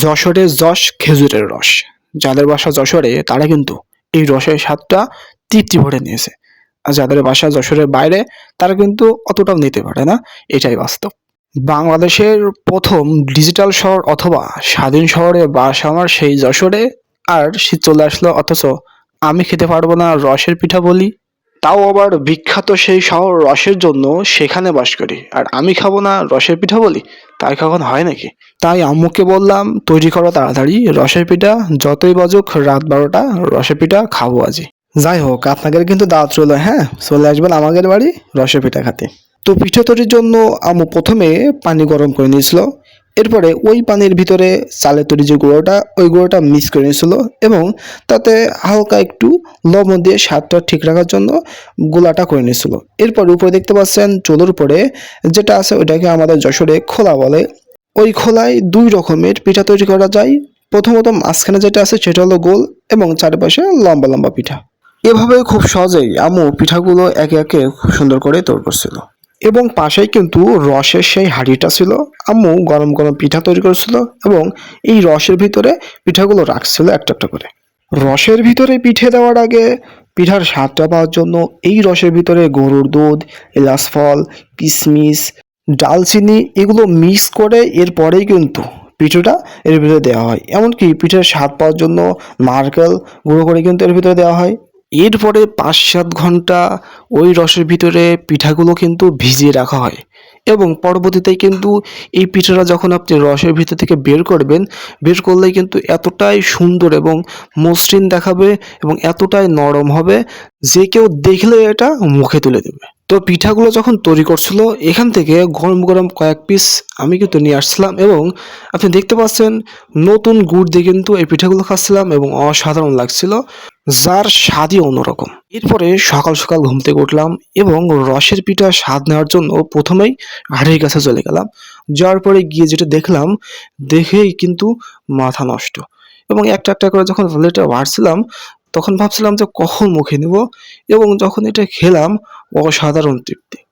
যশোরে যশ, খেজুরের রস। যাদের বাসা যশোরে, তারা কিন্তু এই রসের স্বাদটা তৃপ্তি ভরে নিয়েছে। আর যাদের বাসা যশোরের বাইরে, তারা কিন্তু অতটাও নিতে পারে না। এটাই বাস্তব। বাংলাদেশের প্রথম ডিজিটাল শহর অথবা স্বাধীন শহরে বাস আমার সেই যশোরে। আর শীত চলে আসলো, অথচ আমি খেতে পারব না রসের পিঠা বলি। তাও আবার বিখ্যাত সেই শহর রসের জন্য সেখানে বাস করি। আর আমি খাব না রসের পিঠা বলি? তাই কখন হয় নাকি? তাই আম্মুকে বললাম, তৈরি করো তাড়াতাড়ি রসের পিঠা। যতই বাজুক রাত বারোটা রসের পিঠা খাব আজই যাই হোক, আপনাদের কিন্তু দাওয়াত চলো হ্যাঁ? চলে আসবেন আমাদের বাড়ি রসের পিঠা খেতে। তো পিঠা তৈরির জন্য আম্মু প্রথমে পানি গরম করে নিয়েছিল। এরপরে ওই পানির ভিতরে চালের তৈরি যে গুঁড়োটা, ওই গুঁড়োটা মিক্স করে নিয়েছিল এবং তাতে হালকা একটু লবণ দিয়ে স্বাদটা ঠিক রাখার জন্য গোলাটা করে নিয়েছিল। এরপর উপরে দেখতে পাচ্ছেন চুলোর উপরে যেটা আছে ওইটাকে আমাদের যশোরে খোলা বলে। ওই খোলায় দুই রকমের পিঠা তৈরি করা যায়। প্রথমত মাঝখানে যেটা আছে সেটা হলো গোল এবং চারপাশে লম্বা লম্বা পিঠা। এভাবে খুব সহজেই আমু পিঠাগুলো একে একে খুব সুন্দর করে তৈরি করছিল। এবং পাশেই কিন্তু রসের সেই হাঁড়িটা ছিল। আম্মু গরম গরম পিঠা তৈরি করেছিল এবং এই রসের ভিতরে পিঠাগুলো রাখছিল একটা একটা করে। রসের ভিতরে পিঠে দেওয়ার আগে পিঠার স্বাদটা পাওয়ার জন্য এই রসের ভিতরে গরুর দুধ, এলাচ ফল কিশমিশ ডালচিনি এগুলো মিক্স করে এরপরেই কিন্তু পিঠেটা এর ভিতরে দেওয়া হয়। এমনকি পিঠের স্বাদ পাওয়ার জন্য নারকেল গুঁড়ো করে কিন্তু এর ভিতরে দেওয়া হয়। এরপরে পাঁচ সাত ঘণ্টা ওই রসের ভিতরে পিঠাগুলো কিন্তু ভিজিয়ে রাখা হয় এবং পরবর্তীতে কিন্তু এই পিঠাটা যখন আপনি রসের ভিতর থেকে বের করবেন, বের করলেই কিন্তু এতটাই সুন্দর এবং মসৃণ দেখাবে এবং এতটাই নরম হবে যে কেউ দেখলে এটা মুখে তুলে দেবে। তো পিঠাগুলো যখন তৈরি করছিল, এখান থেকে গরম গরম কয়েক পিস আমি কিন্তু নিয়ে আসছিলাম এবং আপনি দেখতে পাচ্ছেন নতুন গুড় দিয়ে কিন্তু এই পিঠাগুলো খাচ্ছিলাম এবং অসাধারণ লাগছিল। যার স্বাদই অন্যরকম। এরপরে সকাল সকাল ঘুম থেকে উঠলাম এবং রসের পিঠা স্বাদ নেওয়ার জন্য প্রথমেই হাড়ির কাছে চলে গেলাম। যাওয়ার পরে গিয়ে যেটা দেখলাম, দেখেই কিন্তু মাথা নষ্ট। এবং একটা একটা করে যখন প্লেটে বাড়ছিলাম, তখন ভাবছিলাম যে কখন মুখে নেব এবং যখন এটা খেলাম, অসাধারণ তৃপ্তি।